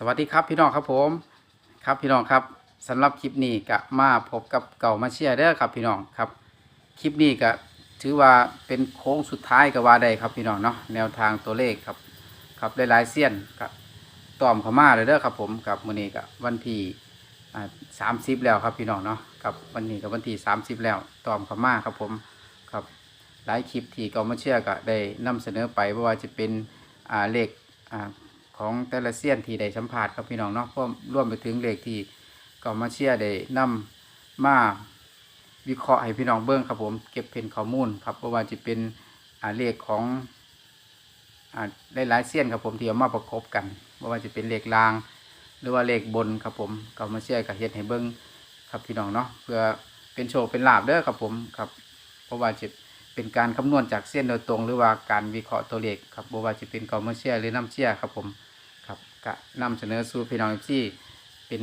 สวัสดีครับพี่น้องครับผมครับพี่น้องครับสำหรับคลิปนี้ก็มาพบกับเก่ามาเชียร์เด้อครับพี่น้องครับคลิปนี้ก็ถือว่าเป็นโค้งสุดท้ายก็ว่าได้ครับพี่น้องเนาะแนวทางตัวเลขครับครับหลายๆเสี้ยนครับตอมข้ามาเลยเด้อครับผมกับมื้อนี้ก็วันที่อ่าสามสิบแล้วครับพี่น้องเนาะกับวันนี้กับวันที่สามสิบแล้วตอมข้ามาครับผมครับหลายคลิปที่เก่ามาเชียร์ก็ได้นำเสนอไปว่าจะเป็นอ่าเลขอ่า ของแต่ละเซียนที่ได้สัมผัสกับพี่น้องเนาะพร้อมร่วมไปถึงเลขที่ก็มาเชียร์ได้นำมาวิเคราะห์ให้พี่น้องเบิ้องครับผมเก็บเป็นข้อมูลครับเพราะว่าจะเป็นเลขของหลายๆเซียนครับผมที่เอามาประกบกันไม่ว่าจะเป็นเลขลาง หรือว่าเลขบนครับผมก็มาเชียร์กับเฮ็ดให้เบิ้องครับพี่น้องเนาะเพื่อเป็นโชว์เป็นลาบเด้อครับผมครับเพราะว่าจะเป็นการคำนวณจากเส้นโดยตรง หรือว่าการวิเคราะห์ตัวเลขครับบ่ว่าจะเป็นกอมาเชียร์หรือน้ำเชียร์ครับผม ก็นำเสนอสู่พี่น้องที่เป็น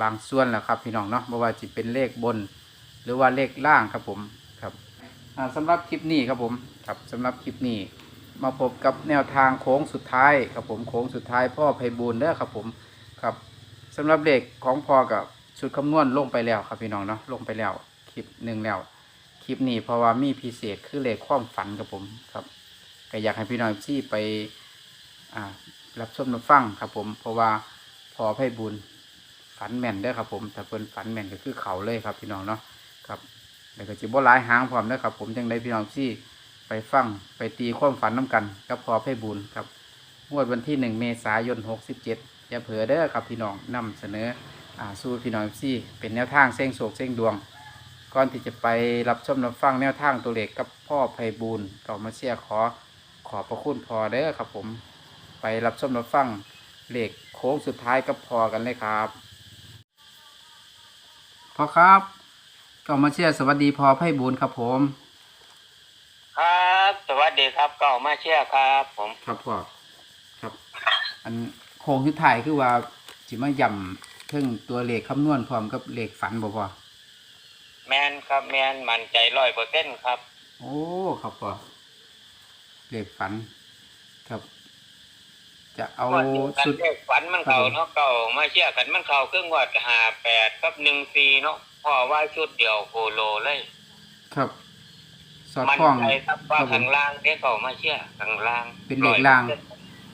บางส่วนแล้วครับพี่น้องเนาะไม่ว่าจะเป็นเลขบน หรือว่าเลขล่างครับผมครับอ่าสำหรับคลิปนี้ครับผมครับสำหรับคลิปนี้ มาพบกับแนวทางโค้งสุดท้ายครับผมโค้งสุดท้ายพ่อไพบูลเด้อครับผมครับสำหรับเลขของพ่อกับชุดคำนวณลงไปแล้วครับพี่น้องเนาะลงไปแล้วคลิปหนึ่งแล้วคลิปนี้เพราะว่ามีพิเศษคือเลขความฝันครับผมครับก็อยากให้พี่น้องที่ไปอ่า รับชมรับฟังครับผม เพราะว่าพอไพ่บุญฝันแม่นได้ครับผมถ้าเพิ่นฝันแม่นก็คือเขาเลยครับพี่น้องเนาะครับแล้วก็จิบ่หลายหางพร้อมเด้ครับ ผมจังได้พี่น้องที่ไปฟังไปตีความฝันน้กันกับพอไพ่บุญครับงวดวันที่หนึ่งเมษายนหกสิบเจ็ดอย่าเผลอเด้อครับพี่น้องนำเสนออ่าสู่พี่น้องที่เป็นแนวทางเส้งโศกเส้งดวงก่อนที่จะไปรับชมรับฟังแนวทางตัวเลขกับพ่อไพบูลก็มาเชียร์ขอขอบพระคุณพอเด้อครับผม ไปรับชมรับฟังเลขโค้งสุดท้ายกับพอกันเลยครับพอครับ ก็มาเชียร์สวัสดีพอไพ่บูลย์ครับผม ครับ สวัสดีครับเก่ามาเชียร์ครับ ผมครับพ่อครับ อันโค้งสุดท้ายคือว่าจิมาย่ำเทิงตัวเลขคำนวณพร้อมกับเลขฝันบ่พอแมนครับแมนมั่นใจร้อยเปอร์เซ็นต์ครับ โอ้ครับพ่อเลขฝันครับ จะเอางวดนี้กันสุด เลขฝันมันเก่าครับผมเนาะเก่ามาเชียร์กันมันเก่าครึ่งวัดหาแปดกับหนึ่งสี่เนาะพ่อว่าชุดเดียวโคโลเลย ครับ สอดมั่นคล้อง ใจครับว่าครับผมข้างล่างได้เก่ามาเชียร์ข้างล่างเป็นเลขล่าง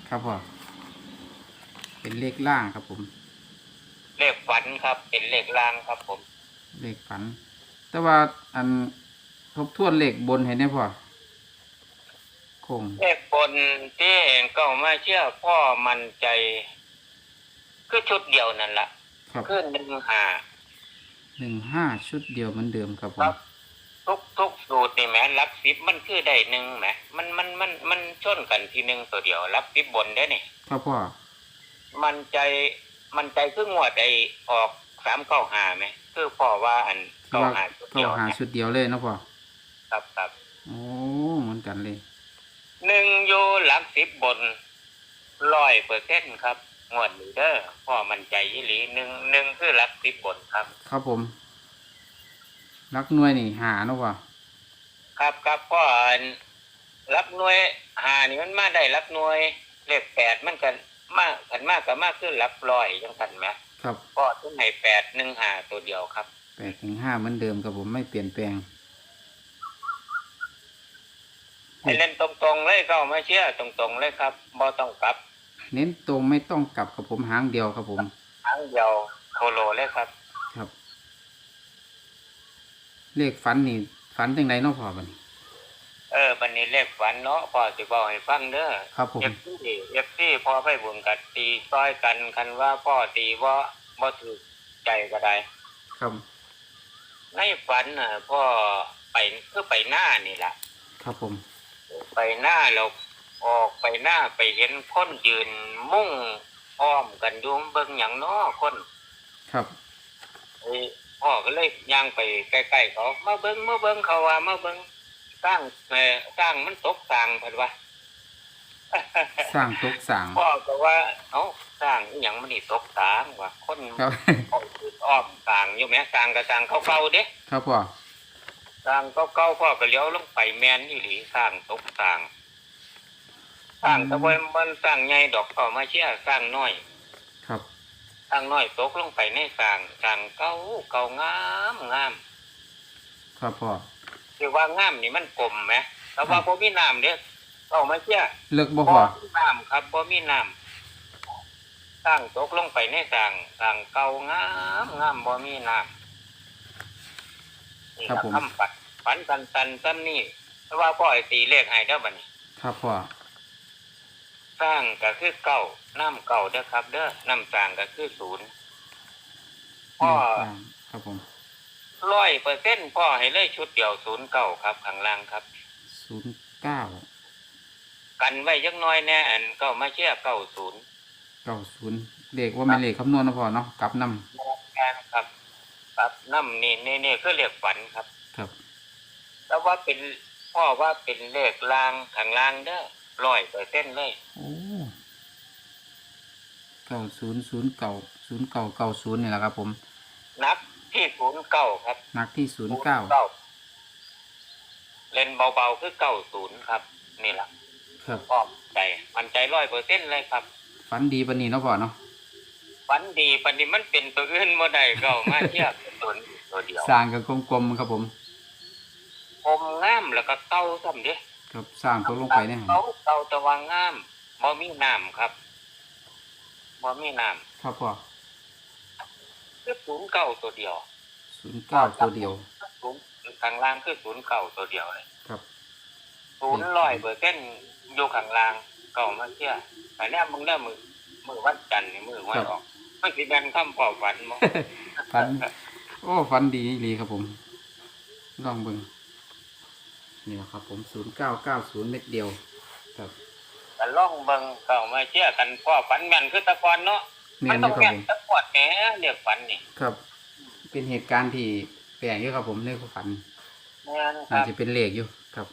ครับพ่อเป็นเลขล่างครับผม เลขฝันครับ เป็นเลขล่างครับผม เลขฝัน แต่ว่าอันทบทวนเลขบนเห็นไหมพ่อ คงเลขบนที่เก่ามาเชียร์พ่อมั่นใจ คือชุดเดียวนั่นแหละครับคือหนึ่งหาหนึ่งห้าชุดเดียวเหมือนเดิมครับผครัมบ ทุกทุกสูตรนี่แหมรับสิบมันคือได้หนึ่งแหมมันมันมันมันชนกันทีหนึ่งตัวเดียวรับสิบบนได้นี่ ครับพ่อมันใจมันใจคืองวดไอออกสามเก้าหาไหมคือพ่อว่าอันคือเก้าว่าหาตัวก็เดียวหาเนี่ยชุดเดียวเลยเนาะพ่อครับครับ โอ้เหมือนกันเลย หนึ่งอยู่หลักสิบบนร้อยเปอร์เซ็นต์ครับงวดนี้เด้อพ่อมันใจยี่หลีหนึ่งหนึ่งคือหลักสิบบนครับ ครับผมรักหน่วยนี่หาเนาะพ่อครับครับพ่ออันรับหน่วยหานี่มันมาได้รับหน่วยเลขแปดมันกันมากกันมากกับมากขึ้นรับร้อยยังกันไหมครับพ่อต้องให้แปดหนึ่งหาตัวเดียวครับแปดถึงห้าเหมือนเดิมครับผมไม่เปลี่ยนแปลง ให้เล่นตรงๆเลยเข้ามาเชื่อตรงๆเลยครับบ่ต้องกลับ เน้นตรงไม่ต้องกลับครับผมหางเดียวครับผมครั้งเดียวโคโลเลยครับ ครับ เลขฝันนี่ฝันจังไรเนาะพ่อบัดนี้ เออวันนี้เลขฝันเนาะพ่อสิบอกให้ฟังเด้อครับผมเอฟซีเอฟซีพ่อไปบุญกัดตีซ้อยกันคันว่าพ่อตีว่าบ่ถูกใจก็ได้ ครับในฝันน่ะพ่อไปคือไปหน้านี่ล่ะครับผม ไปหน้าเราออกไปหน้าไปเห็นคนยืนมุ่งอ้อมกันอยู่เบิ่งหยังน้อคนครับเอ้ยพ่อก็เลยย่างไปใกล้ๆเขามาเบิ้งมาเบิ้งเขาว่ามาเบิ้งสร้างเอ่อสร้างมันตกสร้างเพิ่นว่า สร้างตกสร้างพ่อก็ว่าเอ้าสร้างอหยังมันนี่ตกสร้างว่ะคนครับเอาคืออ้อมสร้างอยู่แหมสร้างก็สร้างเก่าๆเด้ ครับพ่อ สร้างเก่าๆพ่อก็เลี้ยวลงไปแม่นอีหลีสร้างตกสร้างสร้างตะบนมันสร้างใหญ่ดอกพ่อมาเชื่อสร้างน้อยครับทางน้อยตกลงไปในสางสางเก่าเก่างามงาม ครับพ่อคือว่างามนี่มันกลมไหมแต่ว่าบ่มีน้ำเด้อเอามาเชื่อเลิกบ่บ่พ่อมีน้ำครับบ่มีน้ำสร้างตกลงไปในสางสางเก่างามงามบ่มีน้ำ นี่ครับผมคำฝันฝันตันตันตันนี่แต่ว่าพ่อไอ้ตีเลขให้เด้อบัดนี้ ครับพ่อสร้างก็คือเก่าน้ำเก่าเด้อครับ เด้อน้ำสร้างก็คือศูนย์พ่อครับผมร้อยเปอร์เซ็นต์พ่อให้เลยชุดเดียวศูนย์เก่าครับข้างล่างครับ ศูนย์เก้ากันไว้ยักหน้อยแน่อันก็มาเชื่อเก่าศูนย์เก้าศูนย์เลขว่าไม่นเลขคำนวณนะพ่อเนาะกลับนแทนครับ ครับน้ำนี่นี่นี่คือเรียกฝันครับำครับ แล้วว่าเป็นพ่อว่าเป็นเลขลางข้างล่างเด้อร้อยเปอร์เซ็นต์เลยโอ้เก้าศูนย์ศูนย์เก้าศูนย์เก้าเก้าศูนย์นี่แหละครับ ผม นับที่ศูนย์เก้าครับ นักที่ศูนย์เก้าเล่นเบาๆคือเก้าศูนย์ครับ นี่แหละครับพ่อใจมันใจร้อยเปอร์เซ็นต์เลยครับ ฝันดีปานนี้เนาะพ่อเนาะ ฝันดีปันนี้มันเป็นตัวอื่นบ่ได้ก็เอามาเทียบเป็นตัวนี้ตัวเดียวสร้างกับกลมๆครับผมผมงามแล้วก็เก่าซ้ำเด้ครับสร้างตัวลงไปเนี่ยเก่าเก่าแตะวางงามบ่มีน้ำครับบ่มีน้ครับพ่อำคือศูนย์เก่าตัวเดียวศูนย์เก้าตัวเดียวศูนย์ข้างล่างคือศูนย์เก่าตัวเดียวเลยครับศูนย์ร้อยเปอร์เซ็นต์อยู่ข้างล่างเก่ามาเทียแต่เนี้ยมึงได้มือมือวันจันทร์นี่มือไว้ออก มันสิแม่นคำปอบฝันบ่ฝัน โอ้ฝันดีดีครับผม ลองเบิ่งนี่แหละครับ ผมศูนย์เก้าเก้าศูนย์เม็ดเดียว ครับก็ล่องเบิ่งเก่ามาเชื่อกันพ่อฝันแม่นคือแตะกอนเนาะเมีมัยนนต้อองยู่ครับแม่นผม ตะกอดแหมเรียกฝันนี่ครับ เป็นเหตุการณ์ที่แปลกอยู่ครับผมในความฝันแม่นคอาจรับจะเป็นเลขอยู่ครับ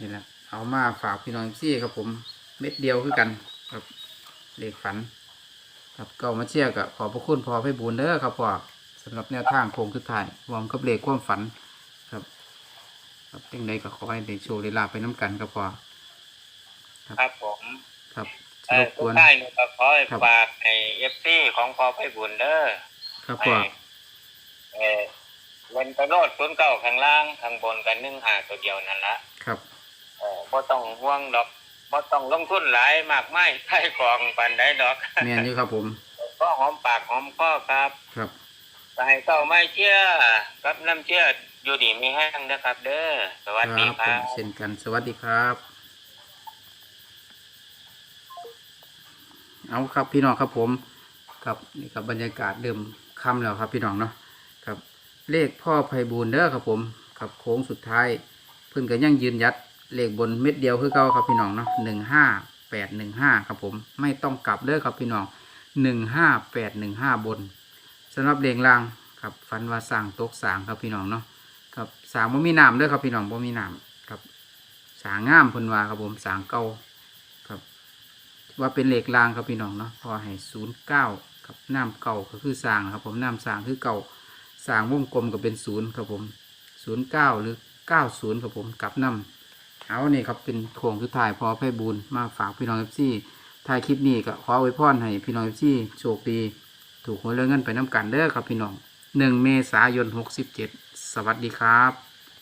นี่แหละเอามาฝากพี่น้องซี่ครับผม เม็ดเดียวคือกัน ครับ เลขฝัน ครับก็มาเชียร์กับขอบพระคุณพอให้บุญเด้อครับพ่อสำหรับแนวทางโค้งสุดท้ายรวมกับเลขความฝันครับครับยังไงก็ขอให้ได้โชว์ได้ลาภไปน้ำกันครับพ่อครับผมครับเอ่รอบกทุกวน ท่านนี่ก็ขอให้ครับ ฝากในเอฟซีของพอไพบุญเด้อครับให้พ่อเออเล่นไปโลดศูนย์เก้าข้างล่างข้างบนกันหนึ่งหาตัวเดียวนั่นละครับ เออบ่ต้องห่วงดอก บ่ต้องลงทุนหลายมากไม่ใช่กองปันไดดอกแม่นอยู่ครับผม ก็หอมปากหอมคอครับครับก็ให้เก้าไม่เชื่อกับน้ำเชื่ออยู่ดีมีแห้งนะครับ เด้อสวัสดีคผรัมบเช่นกันสวัสดีครับ เอาครับพี่น้องครับผม ครับนี่ครับบรรยากาศเดิมค่ำแล้วครับพี่น้องเนาะครับ เลขพ่อไพบูลย์เด้อครับผมครับโค้งสุดท้าย เพิ่นก็ยังยืนยัด เลขบนเม็ดเดียวคือเก่าครับพี่น้องเนาะหนึ่งห้าแปดหนึ่งห้าครับผม ไม่ต้องกลับเด้อครับพี่น้องหนึ่งห้าแปดหนึ่งห้าบนสำหรับเลงรางครับฟันว่าสร้างตกสางครับพี่น้องเนาะครับสางบ่มีน้ำเด้อครับพี่น้องบ่มีน้ำครับสางงามพนวาครับผมสางเก่าครับว่าเป็นเหล็กรางครับพี่น้องเนาะพอให้ศูนย์เก้าครับน้ำเก่าก็คือสางครับผมน้ำสางคือเก่าสางวงกลมก็เป็นศูนย์ครับผมศูนย์เก้าหรือเก้าศูนย์ครับผมกลับน้ำ เอานี่ครับเป็นโครงสุดท้ายพอไพ่บุญมาฝากพี่น้องเอฟซีถ่ายคลิปนี้ก็ขออวยพรให้พี่น้องเอฟซีโชคดี ถูกหวยเลื่อเงินไปน้ำกันเด้อครับพี่น้องหนึ่งเมษายนหกสิบเจ็ดสวัสดีครับ